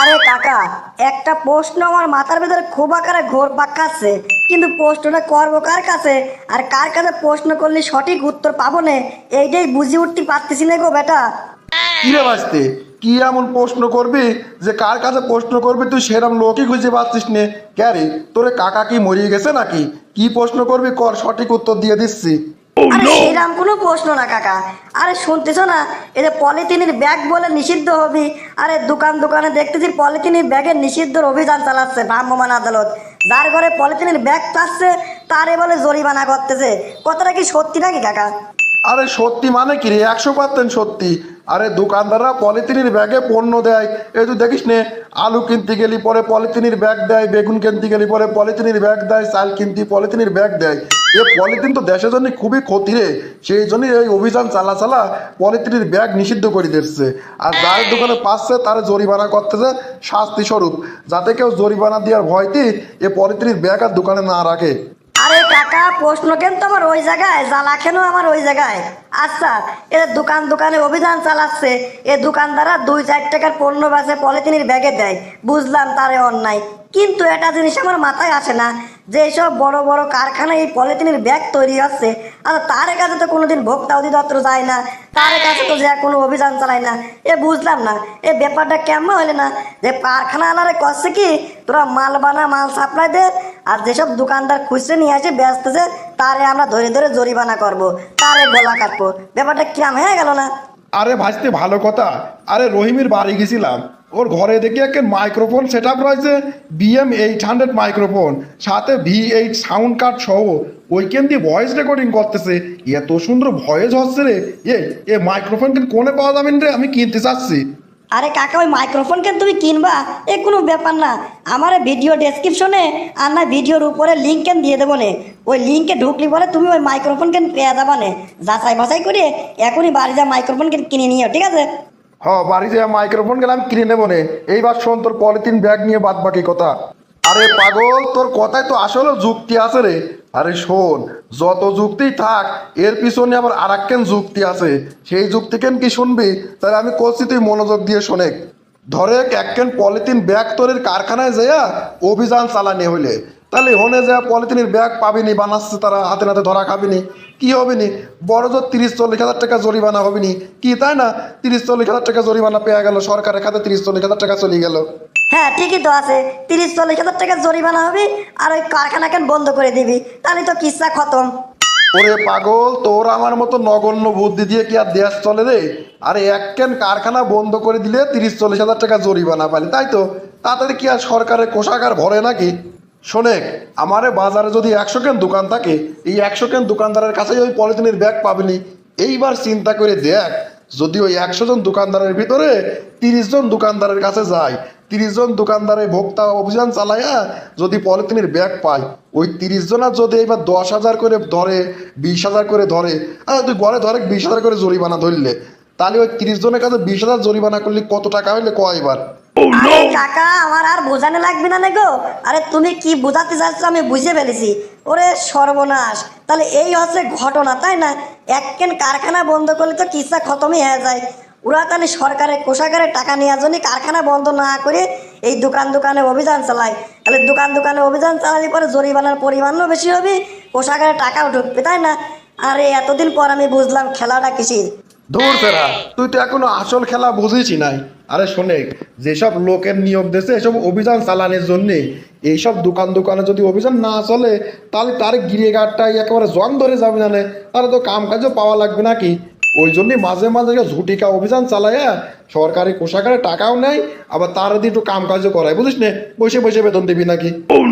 আরে কাকা, একটা প্রশ্ন আমার মাথার ভেতরে খুব আকারে ঘোর পাকাচ্ছে। কিন্তু প্রশ্নটা করব কার কাছে? আর কার কাছে প্রশ্ন করলে সঠিক উত্তর পাবো না? এইটাই বুঝে উঠতে পারতেছি না গো বেটা। কি রে বাঁচতে কি এমন প্রশ্ন করবি যে কার কাছে প্রশ্ন করবি তুই সেরম লোকই খুঁজে পাচ্ছিস নে? ক্যারি, তোরে কাকা কি মরিয়ে গেছে নাকি? কি প্রশ্ন করবি কর, সঠিক উত্তর দিয়ে দিচ্ছি। আরে সেরাম কোনো প্রশ্ন না কাকা। আরে শুনতেছো না? এই যে পলিথিনের ব্যাগ বলে নিষিদ্ধ হবি। আরে দোকান দোকানে দেখতেছি পলিথিনের ব্যাগের নিষিদ্ধর অভিযান চালাচ্ছে ভ্রাম্যমান আদালত। যার ঘরে পলিথিনের ব্যাগ চাচ্ছে তারে বলে জরিমানা করতেছে। কথাটা কি সত্যি নাকি কাকা? আরে সত্যি মানে কি রে? একশো পার্সেন্ট সত্যি। আরে দোকানদাররা পলিথিনের ব্যাগে পণ্য দেয়। এই তুই দেখিস নে, আলু কিনতে গেলি পরে পলিথিনের ব্যাগ দেয়, বেগুন কিনতে গেলি পরে পলিথিনের ব্যাগ দেয়, চাল কিনতে পলিথিনের ব্যাগ দেয়। এ পলিথিন তো দেশের জন্য খুবই ক্ষতি রে। সেই জন্যই এই অভিযান চালা চালা পলিথিনের ব্যাগ নিষিদ্ধ করে দিচ্ছে। আর যার দোকানে পাচ্ছে, তার জরিমানা করতেছে শাস্তি স্বরূপ যাতে কেউ জরিমানা দেওয়ার ভয়তে এ পলিথিনের ব্যাগ আর দোকানে না রাখে। প্রশ্ন কেন তো আমার ওই জায়গায়? জ্বালা কেন আমার ওই জায়গায়? আচ্ছা এদের দোকান দোকানে অভিযান চালাচ্ছে। এ দোকানদাররা দুই চার টাকার পণ্য বাসে পলিথিনের ব্যাগে দেয়। বুঝলাম তারে অন্যায়। কিন্তু একটা জিনিস আমার মাথায় আসে না। যে সব বড় বড় কারখানায় এই পলিথিনের ব্যাগ তৈরি হচ্ছে, আর তার কাছে তো কোনোদিন ভোক্তা অধিদপ্তর যায় না। তার কাছে তো যে কোনো অভিযান চালায় না। এ বুঝলাম না। এ ব্যাপারটা কেমন হলে না? যে কারখানা আলারে করছে কি? তোরা মাল বানা, মাল সাপ্লাই দে আর যেসব দোকানদার খুচরে নিয়ে আসে বেচতেছে তারে আমরা ধরে ধরে জরিমানা করব, তারে গলা কাটবো। ব্যাপারটা কিরাম হয়ে গেল না? আরে ভাজতে ভালো কথা। আরে রহিমের বাড়ি গেছিলাম। ওর ঘরে দেখি একটা মাইক্রোফোন সেট আপ রয়েছে বিএম এইট হান্ড্রেড মাইক্রোফোন, সাথে ভি এইট সাউন্ড কার্ড সহ। ওইখান দিয়ে ভয়েস রেকর্ডিং করতেছে। এত সুন্দর ভয়েস হচ্ছে রে। এ মাইক্রোফোন কিন্তু কোনে পাওয়া যাবেন রে? আমি কিনতে চাচ্ছি। আরে কাকা, ওই মাইক্রোফোন কেন তুমি কিনবা? এ কোনো ব্যাপার না। আমার ভিডিও ডেসক্রিপশনে আর না ভিডিওর উপরে লিঙ্ক কেন দিয়ে দেবো নে। ওই লিঙ্কে ঢুকলি পরে তুমি ওই মাইক্রোফোন কেন পেয়ে যাবা নে। যাচাই বাছাই করে এখনই বাড়ি যা মাইক্রোফোন কেন কিনে নিও, ঠিক আছে? হ, বাড়ি যা মাইক্রোফোন গেলাম কিনে নেব নে। এইবার শোন, তোর পলিথিন ব্যাগ নিয়ে বাদ বাকি কথা। আরে পাগল, তোর কথায় তো আসলে যুক্তি আছে রে। আরে শোন, যত যুক্তি থাক, এর পিছনে আবার আর যুক্তি আছে। সেই যুক্তি কেন কি শুনবি? তাহলে আমি করছি তুই মনোযোগ দিয়ে শোনেক। ধরে একখান পলিথিন ব্যাগ তোরের কারখানায় যাইয়া অভিযান চালানি হইলে। তাহলে হনে যা পলিথিনের ব্যাগ পাবিনি, বানাচ্ছে তারা, হাতে নাতে ধরা খাবিনি। কি হবে নি বড় জোর তিরিশ চল্লিশ হাজার টাকা জরিমানা হবে নি কি তাই না? তিরিশ চল্লিশ হাজার টাকা জরিমানা পেয়ে গেল, সরকারের খাতে তিরিশ চল্লিশ হাজার টাকা চলে গেল। হ্যাঁ ঠিকই তো আছে। তিরিশ, চল্লিশ হাজার টাকা জরিমানা হবে আর ওই কারখানা কেন বন্ধ করে দিবি। তাহলে তো কিস্সা খতম। ওরে পাগল, তোর আমার মতো নগণ্য বুদ্ধি দিয়ে কি আর দেশ চলে রে? আরে এক ক্যান কারখানা বন্ধ করে দিলে তিরিশ, চল্লিশ হাজার টাকা জরিমানা পালি, তাই তো? তাড়াতাড়ি কি আর সরকারের কোষাগার ভরে নাকি? শোনেক আমারে বাজারে যদি একশো ক্যান দোকান থাকে, এই একশো ক্যান দোকানদারের কাছেই ওই পলিথিনের ব্যাগ পাবিনি এইবার চিন্তা করে দেখ, যদি ওই একশো জন দোকানদারের ভিতরে তিরিশ জন দোকানদারের কাছে যায় তিরিশ জন দোকানদারে ভোক্তা অভিযান চালাইয়া যদি পলিথিনের ব্যাগ পায় ওই তিরিশ জনের যদি এবার দশ হাজার করে ধরে বিশ হাজার করে ধরে আর তুই গড়ে ধরে বিশ হাজার করে জরিমানা ধরলে তাহলে ওই তিরিশ জনের কাছে বিশ হাজার জরিমানা করলে কত টাকা হইলে কয় এবার? আরে কাকা আমার আর বোঝানো লাগবে না গো। আরে তুমি কি বোঝাতে চাচ্ছ আমি বুঝে ফেলেছি। ওরে সর্বনাশ। তাহলে এই হচ্ছে ঘটনা তাই না? এককেন কারখানা বন্ধ করলে তো কিসা খতমই হয়ে যায়। ওরা তাহলে সরকারের কোষাগারে টাকা নেওয়ার জন্য কারখানা বন্ধ না করে এই দোকান দোকানে অভিযান চালায়। তাহলে দোকান দোকানে অভিযান চালালে পরে জরিমানার পরিমাণও বেশি হবে, কোষাগারে টাকাও ঢুকবে, তাই না? আরে, এতদিন পর আমি বুঝলাম খেলাটা কিসির? দূর ফেরা তুই তো এখনও আসল খেলা বুঝিস নাই। আরে শোনে, যেসব লোকের নিয়োগ দিয়েছে, এসব অভিযান চালানোর জন্যে, এইসব দোকান দোকানে যদি অভিযান না চলে, তাহলে তার গিরে গাড়টাই একেবারে জং ধরে যাবে জানে। তাহলে তো কাম কাজও পাওয়া লাগবে নাকি? ওই জন্যই মাঝে মাঝে ঝুটিকা অভিযান চালাইয়া সরকারি কোষাগারে টাকাও নেয় আবার তার দিয়ে একটু কাম কাজও করায়। বুঝিস নে বসে বসে বেতন দিবি নাকি?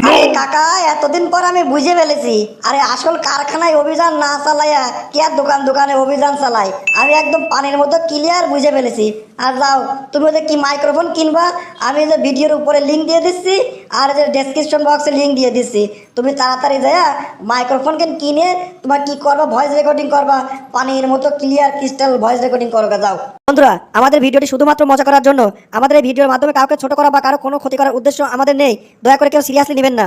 আরে কাকা এতদিন পর আমি বুঝে ফেলেছি। আরে আসল কারখানায় অভিযান না চালাইয়া কি আর দোকান দোকানে অভিযান চালাই আমি একদম পানির মতো ক্লিয়ার বুঝে ফেলেছি। আর যাও তুমি ওদের কি মাইক্রোফোন কিনবা? আমি যে ভিডিওর উপরে লিঙ্ক দিয়ে দিচ্ছি আর যে ডেসক্রিপশন বক্সে লিঙ্ক দিয়ে দিচ্ছি। তুমি তাড়াতাড়ি যাইয়া মাইক্রোফোন কেন কিনে তোমার কি করবা? ভয়েস রেকর্ডিং করবা? পানির মতো ক্লিয়ার ক্রিস্টাল ভয়েস রেকর্ডিং করবা যাও। বন্ধুরা, আমাদের ভিডিওটি শুধুমাত্র মজা করার জন্য। আমাদের এই ভিডিওর মাধ্যমে কাউকে ছোট করা বা কারও কোনো ক্ষতি করার উদ্দেশ্য আমাদের নেই। দয়া করে কেউ সিরিয়াসলি নেবেন না।